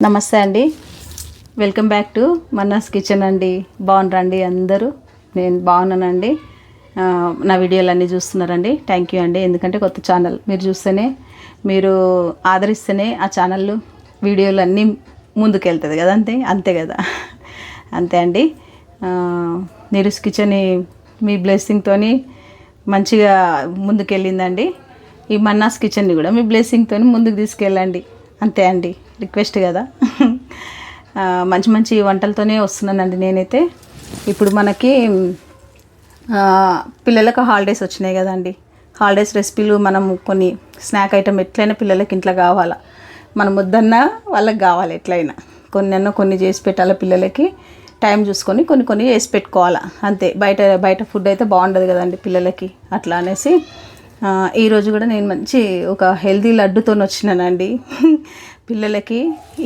నమస్తే అండి. Welcome back to Manna's kitchen అండి. బాగున్నారండి అందరూ? నేను బాగున్నానండి. నా వీడియోలు అన్నీ చూస్తున్నారండి. థ్యాంక్ యూ అండి. ఎందుకంటే కొత్త ఛానల్ మీరు చూస్తేనే మీరు ఆదరిస్తేనే ఆ ఛానల్ వీడియోలు అన్నీ ముందుకెళ్తుంది కదా అంతే? అంతే కదా? అంతే అండి. నీరుస్ కిచెన్ మీ బ్లెస్సింగ్తోని మంచిగా ముందుకెళ్ళిందండి. ఈ మన్నాస్ కిచెన్ని కూడా మీ బ్లెస్సింగ్తో ముందుకు తీసుకెళ్ళండి. అంతే అండి రిక్వెస్ట్ కదా. మంచి మంచి వంటలతోనే వస్తున్నానండి నేనైతే. ఇప్పుడు మనకి పిల్లలకు హాలిడేస్ వచ్చినాయి కదండి. హాలిడేస్ రెసిపీలు మనం కొన్ని స్నాక్ ఐటమ్ ఎట్లయినా పిల్లలకి ఇంట్లో కావాలా? మనం వద్దన్నా వాళ్ళకి కావాలి ఎట్లయినా. కొన్ని అన్న కొన్ని చేసి పెట్టాలి పిల్లలకి. టైం చూసుకొని కొన్ని కొన్ని చేసి పెట్టుకోవాలా. అంతే బయట బయట ఫుడ్ అయితే బాగుండదు కదండి పిల్లలకి. అట్లా అనేసి ఈరోజు కూడా నేను మంచి ఒక హెల్దీ లడ్డుతో వచ్చినానండి. పిల్లలకి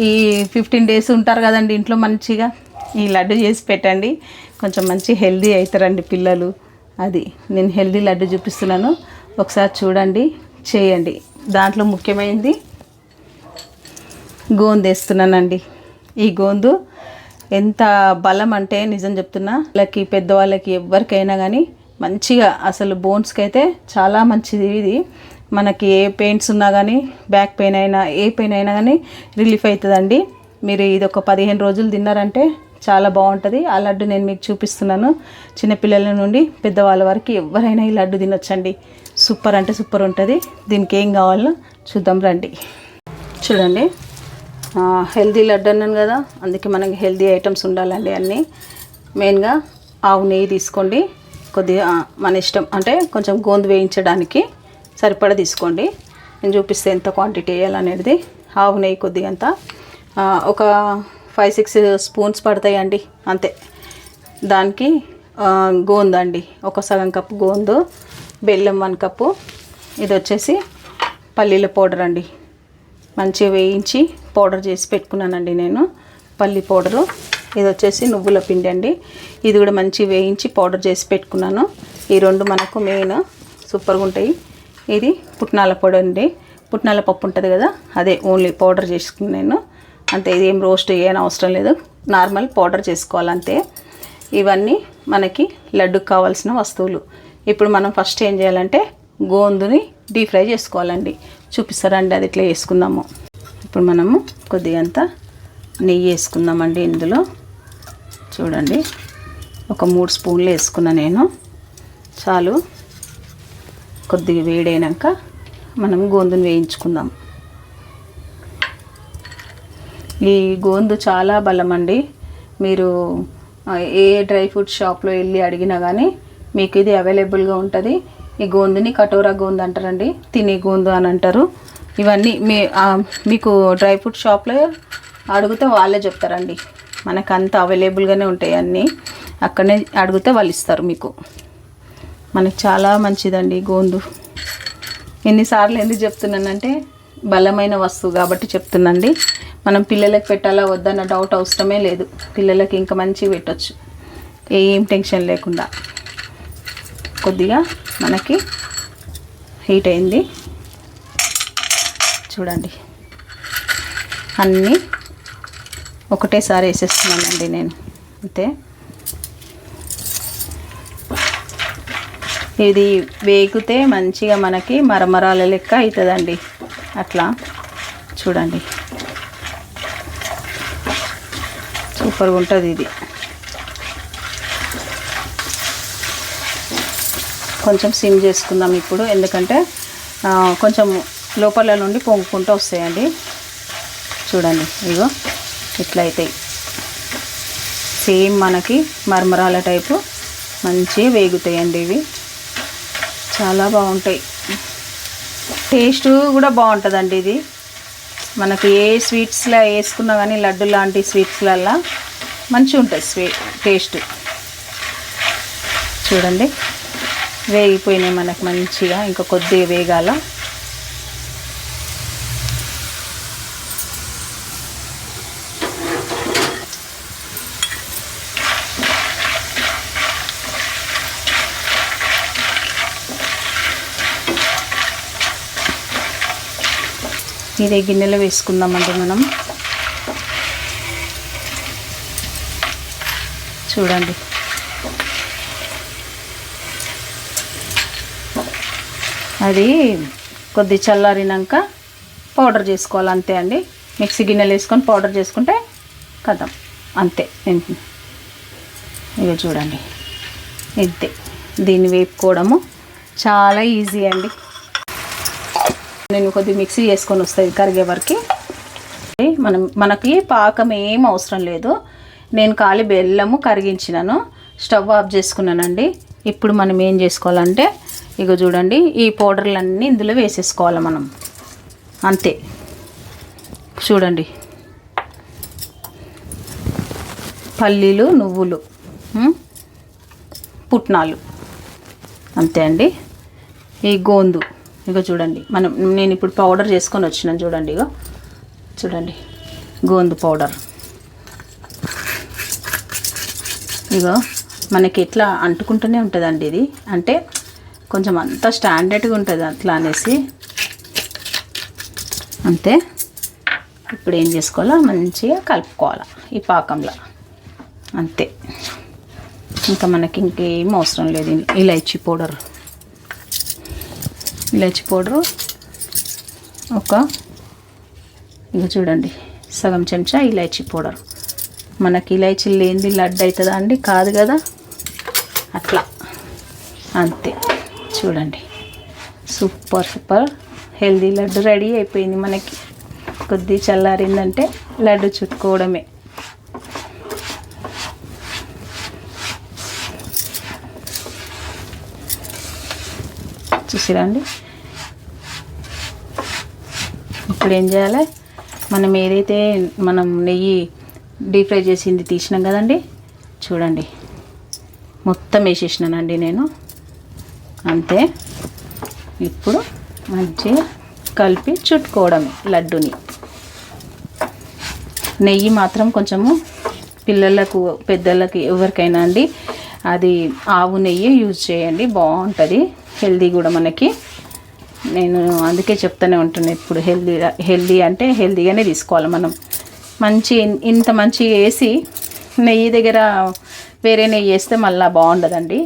ఈ ఫిఫ్టీన్ డేస్ ఉంటారు కదండి ఇంట్లో మంచిగా. ఈ లడ్డు చేసి పెట్టండి. కొంచెం మంచి హెల్దీ అవుతారండి పిల్లలు. అది నేను హెల్దీ లడ్డు చూపిస్తున్నాను. ఒకసారి చూడండి చేయండి. దాంట్లో ముఖ్యమైనది గోందు వేస్తున్నానండి. ఈ గోందు ఎంత బలం అంటే నిజం చెప్తున్నా వాళ్ళకి పెద్దవాళ్ళకి ఎవరికైనా కానీ మంచిగా అసలు బోన్స్కి అయితే చాలా మంచిది ఇది. మనకి ఏ పెయిన్స్ ఉన్నా కానీ బ్యాక్ పెయిన్ అయినా ఏ పెయిన్ అయినా కానీ రిలీఫ్ అవుతుందండి మీరు ఇది ఒక పదిహేను రోజులు తిన్నారంటే చాలా బాగుంటుంది. ఆ లడ్డు నేను మీకు చూపిస్తున్నాను. చిన్నపిల్లల నుండి పెద్దవాళ్ళ వరకు ఎవరైనా ఈ లడ్డు తినొచ్చండి. సూపర్ అంటే సూపర్ ఉంటుంది. దీనికి ఏం కావాలో చూద్దాం రండి. చూడండి. హెల్దీ లడ్డు అన్నాను కదా అందుకే మనకి హెల్దీ ఐటమ్స్ ఉండాలండి అన్నీ. మెయిన్గా ఆవు నెయ్యి తీసుకోండి. కొద్దిగా మన ఇష్టం. అంటే కొంచెం గోందు వేయించడానికి సరిపడా తీసుకోండి. నేను చూపిస్తే ఎంత క్వాంటిటీ వేయాలనేది ఆవు నెయ్యి కొద్దిగా అంత. ఒక ఫైవ్ సిక్స్ స్పూన్స్ పడతాయండి అంతే. దానికి గోందండి అండి. ఒక సగం కప్పు గోందు బెల్లం వన్ కప్పు. ఇది వచ్చేసి పల్లీల పౌడర్ అండి. మంచిగా వేయించి పౌడర్ చేసి పెట్టుకున్నానండి నేను. పల్లి పౌడరు. ఇది వచ్చేసి నువ్వుల పిండి అండి. ఇది కూడా మంచి వేయించి పౌడర్ చేసి పెట్టుకున్నాను. ఈ రెండు మనకు మెయిన్ సూపర్గా ఉంటాయి. ఇది పుట్నాల పొడి అండి. పుట్నాల పప్పు ఉంటుంది కదా అదే ఓన్లీ పౌడర్ చేసుకున్నాను నేను. అంతే ఇది ఏం రోస్ట్ చేయని అవసరం లేదు. నార్మల్ పౌడర్ చేసుకోవాలంతే. ఇవన్నీ మనకి లడ్డుకు కావాల్సిన వస్తువులు. ఇప్పుడు మనం ఫస్ట్ ఏం చేయాలంటే గోందుని డీప్ ఫ్రై చేసుకోవాలండి. చూపిస్తారండి అది ఇట్లా వేసుకుందాము ఇప్పుడు మనము కొద్దిగా అంత నెయ్యి వేసుకుందామండి ఇందులో. చూడండి. ఒక మూడు స్పూన్లు వేసుకున్నా నేను. చాలు. కొద్దిగా వేడైనాక మనం గోందును వేయించుకుందాం. ఈ గోందు చాలా బలం అండి మీరు ఏ డ్రై ఫ్రూట్ షాప్లో వెళ్ళి అడిగినా కానీ మీకు ఇది అవైలబుల్గా ఉంటుంది. ఈ గోందుని కటోరా గోందు అంటారండి. తినే గోందు అని అంటారు. ఇవన్నీ మీ మీకు డ్రై ఫ్రూట్ షాప్లో అడిగితే వాళ్ళే చెప్తారండి. మనకు అంత అవైలబుల్గానే ఉంటాయి అన్నీ. అక్కడనే అడిగితే వాళ్ళు ఇస్తారు మీకు. మనకు చాలా మంచిదండి గోందు. ఎన్నిసార్లు ఎందుకు చెప్తున్నానంటే బలమైన వస్తువు కాబట్టి చెప్తున్నాండి. మనం పిల్లలకి పెట్టాలా వద్దన్న డౌట్ అవసరమే లేదు. పిల్లలకి ఇంకా మంచిగా పెట్టచ్చు. ఏం టెన్షన్ లేకుండా. కొద్దిగా మనకి హీట్ అయింది. చూడండి. అన్నీ ఒకటేసారి వేసేస్తున్నానండి నేను. అంతే. ఇది వేగితే మంచిగా మనకి మరమరాల లెక్క అవుతుందండి అట్లా. చూడండి. సూపర్గా ఉంటుంది ఇది. కొంచెం సిమ్ చేసుకుందాం ఇప్పుడు. ఎందుకంటే కొంచెం లోపల నుండి పొంగుకుంటూ వస్తాయండి. చూడండి ఇగో. ఇట్లా అవుతాయి సేమ్ మనకి మరమరాల టైపు మంచిగా వేగుతాయండి ఇవి. చాలా బాగుంటాయి. టేస్ట్ కూడా బాగుంటుందండి ఇది. మనకి ఏ స్వీట్స్లో వేసుకున్నా కానీ లడ్డు లాంటి స్వీట్స్లల్లా మంచిగా ఉంటుంది స్వీట్ టేస్ట్. చూడండి. వేగిపోయినాయి మనకు మంచిగా. ఇంకా కొద్దిగా వేగాల. ఇదే గిన్నెలో వేసుకుందామండి మనం. చూడండి. అది కొద్ది చల్లారినాక పౌడర్ చేసుకోవాలి అంతే అండి. మిక్సీ గిన్నెలు వేసుకొని పౌడర్ చేసుకుంటే కదా అంతే ఇక చూడండి. ఇంతే దీన్ని వేపుకోవడము చాలా ఈజీ అండి. నేను కొద్దిగా మిక్సీ చేసుకొని వస్తుంది కరిగే వరకు. మనం మనకి పాకం ఏం అవసరం లేదు. నేను కాలి బెల్లము కరిగించినాను. స్టవ్ ఆఫ్ చేసుకున్నానండి. ఇప్పుడు మనం ఏం చేసుకోవాలంటే ఇక చూడండి ఈ పౌడర్లన్నీ ఇందులో వేసేసుకోవాలి మనం. అంతే. చూడండి. పల్లీలు నువ్వులు పుట్నాలు. అంతే అండి. ఈ గోందు. ఇగో చూడండి. మనం నేను ఇప్పుడు పౌడర్ చేసుకొని వచ్చినాను చూడండి ఇగో. చూడండి. గోందు పౌడర్ ఇగో మనకి ఎట్లా అంటుకుంటూనే ఉంటుందండి ఇది. అంటే కొంచెం అంత స్టాండర్డ్గా ఉంటుంది అట్లా అనేసి. అంతే. ఇప్పుడు ఏం చేసుకోవాలో? మంచిగా కలుపుకోవాలి ఈ పాకంలో. అంతే. ఇంకా మనకి ఇంకేం అవసరం లేదు. ఇలాచీ పౌడర్. ఇలాచీ పౌడరు. ఒక ఇక చూడండి సగం చెంచా ఇలాచీ పౌడర్. మనకి ఇలాచీ లేనిది లడ్డు అవుతుందా అండి? కాదు కదా? అట్లా. అంతే. చూడండి. Super super. Healthy laddu ready అయిపోయింది మనకి. కొద్ది చల్లారిందంటే లడ్డు చుట్టుకోవడమే. చూసిరండి ఇప్పుడు ఏం చేయాలి? మనం ఏదైతే మనం నెయ్యి డీప్ ఫ్రై చేసింది తీసినాం కదండి? చూడండి. మొత్తం వేసేసినానండి నేను. అంతే. ఇప్పుడు మంచిగా కలిపి చుట్టుకోవడమే లడ్డుని. నెయ్యి మాత్రం కొంచెము పిల్లలకు పెద్దలకు ఎవరికైనా అండి అది ఆవు నెయ్యి యూజ్ చేయండి బాగుంటుంది. హెల్దీ కూడా మనకి. నేను అందుకే చెప్తూనే ఉంటున్నా ఇప్పుడు హెల్దీ హెల్దీ అంటే హెల్దీగానే తీసుకోవాలి మనం. మంచి ఇంత మంచి వేసి నెయ్యి దగ్గర వేరే నెయ్యి వేస్తే మళ్ళీ బాగుండదండి.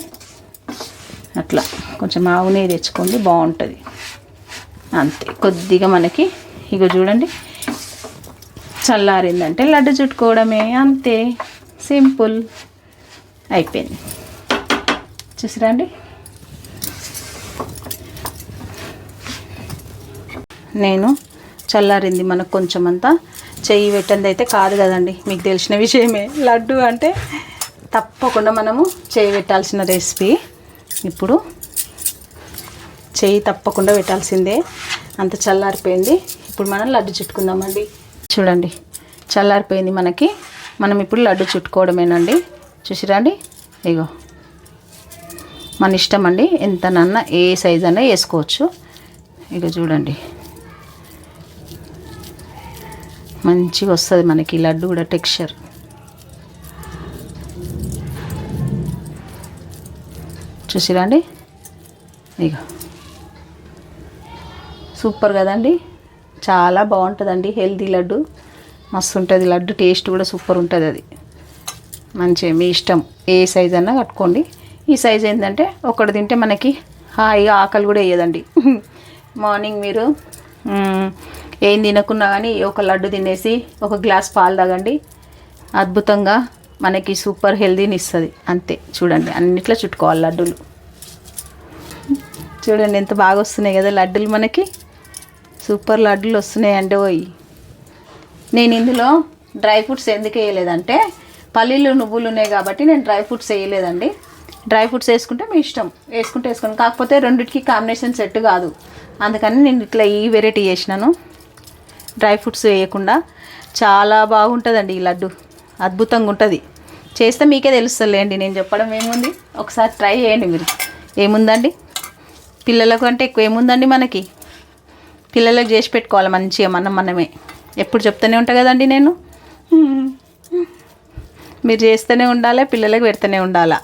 అట్లా కొంచెం ఆవు నెయ్యి తెచ్చుకోండి బాగుంటుంది. అంతే కొద్దిగా మనకి ఇక చూడండి. చల్లారిందంటే లడ్డు చుట్టుకోవడమే అంతే. సింపుల్. అయిపోయింది. చూసిరా అండి? నేను చల్లారింది మనకు కొంచెం అంతా చెయ్యి పెట్టింది అయితే కాదు కదండి మీకు తెలిసిన విషయమే. లడ్డు అంటే తప్పకుండా మనము చేయి పెట్టాల్సిన రెసిపీ. ఇప్పుడు చేయి తప్పకుండా పెట్టాల్సిందే. అంత చల్లారిపోయింది. ఇప్పుడు మనం లడ్డు చుట్టుకుందామండి. చూడండి చల్లారిపోయింది మనకి. మనం ఇప్పుడు లడ్డు చుట్టుకోవడమేనండి. చూసిరండి? ఇగో. మన ఇష్టం అండి ఎంతనన్నా ఏ సైజ్ అన్నా వేసుకోవచ్చు. ఇక చూడండి. మంచిగా వస్తుంది మనకి లడ్డు కూడా టెక్స్చర్. చూసిరా అండి? ఇక సూపర్ కదండి? చాలా బాగుంటుందండి హెల్దీ లడ్డు. మస్తు ఉంటుంది లడ్డు టేస్ట్ కూడా సూపర్ ఉంటుంది అది. మంచిగా మీ ఇష్టం. ఏ సైజ్ అన్నా కట్టుకోండి. ఈ సైజ్ ఏంటంటే ఒకటి తింటే మనకి హాయిగా ఆకలి కూడా వేయదండి. మార్నింగ్ మీరు ఏం తినకున్నా కానీ ఒక లడ్డు తినేసి ఒక గ్లాస్ పాలు తాగండి. అద్భుతంగా మనకి సూపర్ హెల్దీని ఇస్తుంది. అంతే చూడండి అన్నిట్లో చుట్టుకోవాలి లడ్డూలు. చూడండి ఎంత బాగా వస్తున్నాయి కదా లడ్డూలు మనకి. సూపర్ లడ్డూలు వస్తున్నాయి అంటే పోయి నేను ఇందులో డ్రై ఫ్రూట్స్ ఎందుకు వేయలేదంటే పల్లీలు నువ్వులు ఉన్నాయి కాబట్టి నేను డ్రై ఫ్రూట్స్ వేయలేదండి. డ్రై ఫ్రూట్స్ వేసుకుంటే మీ ఇష్టం. వేసుకుంటే వేసుకోండి. కాకపోతే రెండింటికి కాంబినేషన్ సెట్ కాదు. అందుకని నేను ఇట్లా ఈ వెరైటీ చేసినాను. డ్రై ఫ్రూట్స్ వేయకుండా చాలా బాగుంటుందండి ఈ లడ్డు. అద్భుతంగా ఉంటుంది. చేస్తే మీకే తెలుస్తుంది నేను చెప్పడం ఏముంది? ఒకసారి ట్రై చేయండి మీరు. ఏముందండి? పిల్లలకు అంటే ఎక్కువ ఏముందండి మనకి? పిల్లలకు చేసి పెట్టుకోవాలి మంచిగా మనం మనమే. ఎప్పుడు చెప్తూనే ఉంటా కదండి నేను? మీరు చేస్తూనే ఉండాలి పిల్లలకు పెడుతూనే ఉండాలా?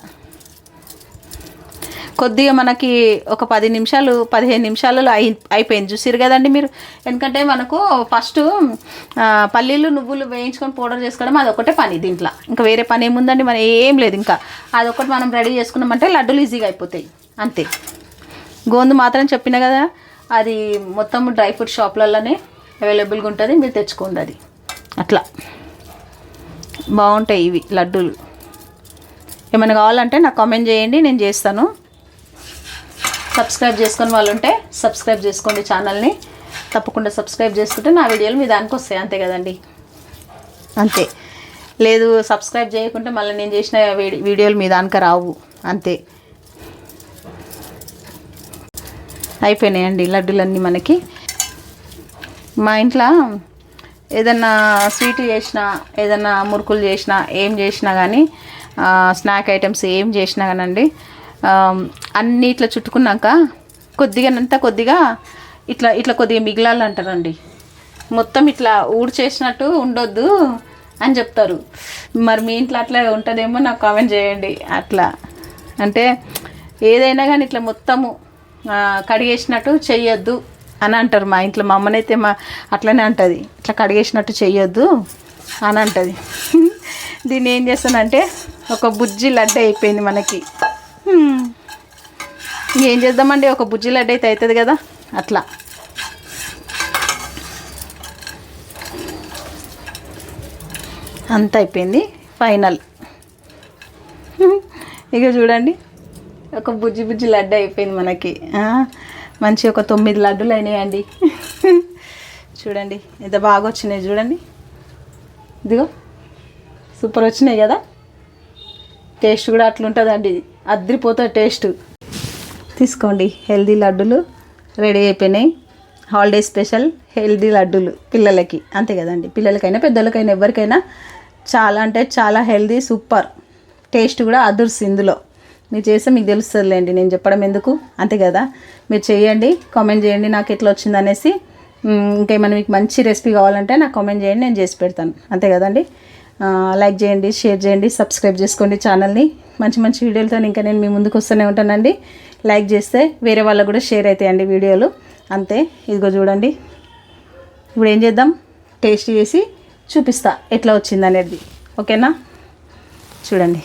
కొద్దిగా మనకి ఒక పది నిమిషాలు పదిహేను నిమిషాలలో అయి అయిపోయింది. చూసిరు కదండి మీరు? ఎందుకంటే మనకు ఫస్ట్ పల్లీలు నువ్వులు వేయించుకొని పౌడర్ చేసుకోవడం అది ఒకటే పని దీంట్లో. ఇంకా వేరే పని ఏముందండి? మనం ఏం లేదు ఇంకా. అదొకటి మనం రెడీ చేసుకున్నామంటే లడ్డూలు ఈజీగా అయిపోతాయి. అంతే. గోందు మాత్రం చెప్పిన కదా అది మొత్తం డ్రై ఫ్రూట్ షాప్లలోనే అవైలబుల్గా ఉంటుంది. మీరు తెచ్చుకోండి అది. అట్లా. బాగుంటాయి ఇవి లడ్డూలు. ఏమైనా కావాలంటే నాకు కామెంట్ చేయండి నేను చేస్తాను. సబ్స్క్రైబ్ చేసుకుని వాళ్ళు ఉంటే సబ్స్క్రైబ్ చేసుకోండి ఛానల్ని. తప్పకుండా సబ్స్క్రైబ్ చేసుకుంటే నా వీడియోలు మీ దానికి వస్తాయి అంతే కదండి. అంతే. లేదు సబ్స్క్రైబ్ చేయకుంటే మళ్ళీ నేను చేసిన వీడి- వీడియోలు మీ దానికి రావు అంతే. అయిపోయినాయండి లడ్డూలన్నీ మనకి. మా ఇంట్లో ఏదన్నా స్వీట్ చేసినా ఏదన్నా మురుకులు చేసినా ఏం చేసినా కానీ స్నాక్ ఐటమ్స్ ఏం చేసినా కానండి అన్నీ ఇట్లా చుట్టుకున్నాక కొద్దిగానంతా కొద్దిగా ఇట్లా ఇట్లా కొద్దిగా మిగిలాలంటారండి. మొత్తం ఇట్లా ఊడి చేసినట్టు ఉండొద్దు అని చెప్తారు. మరి మీ ఇంట్లో అట్లా ఉంటుందేమో నాకు కామెంట్ చేయండి. అట్లా. అంటే ఏదైనా కానీ ఇట్లా మొత్తము కడిగేసినట్టు చెయ్యొద్దు అని అంటారు. మా ఇంట్లో మా అమ్మనైతే మా అట్లనే అంటుంది. ఇట్లా కడిగేసినట్టు చెయ్యొద్దు అని అంటుంది. దీన్ని ఏం చేస్తానంటే ఒక బుజ్జి లడ్డు అయిపోయింది మనకి. ఏం చేద్దామండి? ఒక బుజ్జి లడ్డు అయితే అవుతుంది కదా? అట్లా. అంత అయిపోయింది. ఫైనల్. ఇక చూడండి. ఒక బుజ్జి బుజ్జి లడ్డు అయిపోయింది మనకి. మంచి ఒక తొమ్మిది లడ్డులు అయినాయండి. చూడండి. ఎంత బాగా వచ్చినాయి చూడండి. ఇదిగో. సూపర్ వచ్చినాయి కదా? టేస్ట్ కూడా అట్లుంటుందండి. ఇది అద్రిపోతుంది టేస్ట్. తీసుకోండి హెల్దీ లడ్డులు రెడీ అయిపోయినాయి. హాలిడే స్పెషల్ హెల్దీ లడ్డులు పిల్లలకి. అంతే కదండి పిల్లలకైనా పెద్దలకైనా ఎవరికైనా చాలా అంటే చాలా హెల్దీ సూపర్. టేస్ట్ కూడా అదుర్స్ ఇందులో. మీరు చేస్తే మీకు తెలుస్తుందిలేండి నేను చెప్పడం ఎందుకు? అంతే కదా? మీరు చేయండి కామెంట్ చేయండి నాకు ఎట్లా వచ్చింది అనేసి. ఇంకేమైనా మీకు మంచి రెసిపీ కావాలంటే నాకు కామెంట్ చేయండి నేను చేసి పెడతాను. అంతే కదండి? లైక్ చేయండి షేర్ చేయండి సబ్స్క్రైబ్ చేసుకోండి ఛానల్ని. మంచి మంచి వీడియోలతో ఇంకా నేను మీ ముందుకు వస్తూనే ఉంటానండి. లైక్ చేస్తే వేరే వాళ్ళకు కూడా షేర్ అవుతాయండి వీడియోలు. అంతే ఇదిగో చూడండి. ఇప్పుడు ఏం చేద్దాం? టేస్ట్ చేసి చూపిస్తా ఎట్లా వచ్చింది అనేది. ఓకేనా? చూడండి.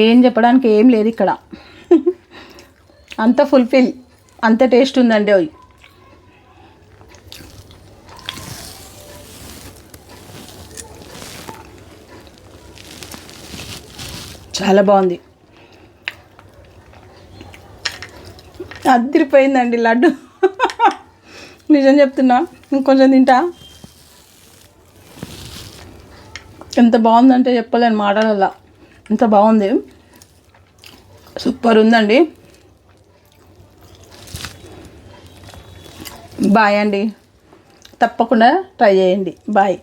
ఏం చెప్పడానికి ఏం లేదు ఇక్కడ. అంత ఫుల్ఫిల్ అంత టేస్ట్ ఉందండి అవి చాలా బాగుంది. అదిరిపోయిందండి లడ్డు. నిజం చెప్తున్నా ఇంకొంచెం తింటా? ఎంత బాగుందంటే చెప్పలేను మాటలల్లా. ఎంత బాగుంది. సూపర్ ఉందండి. బాయ్ అండి. తప్పకుండా ట్రై చేయండి. బాయ్.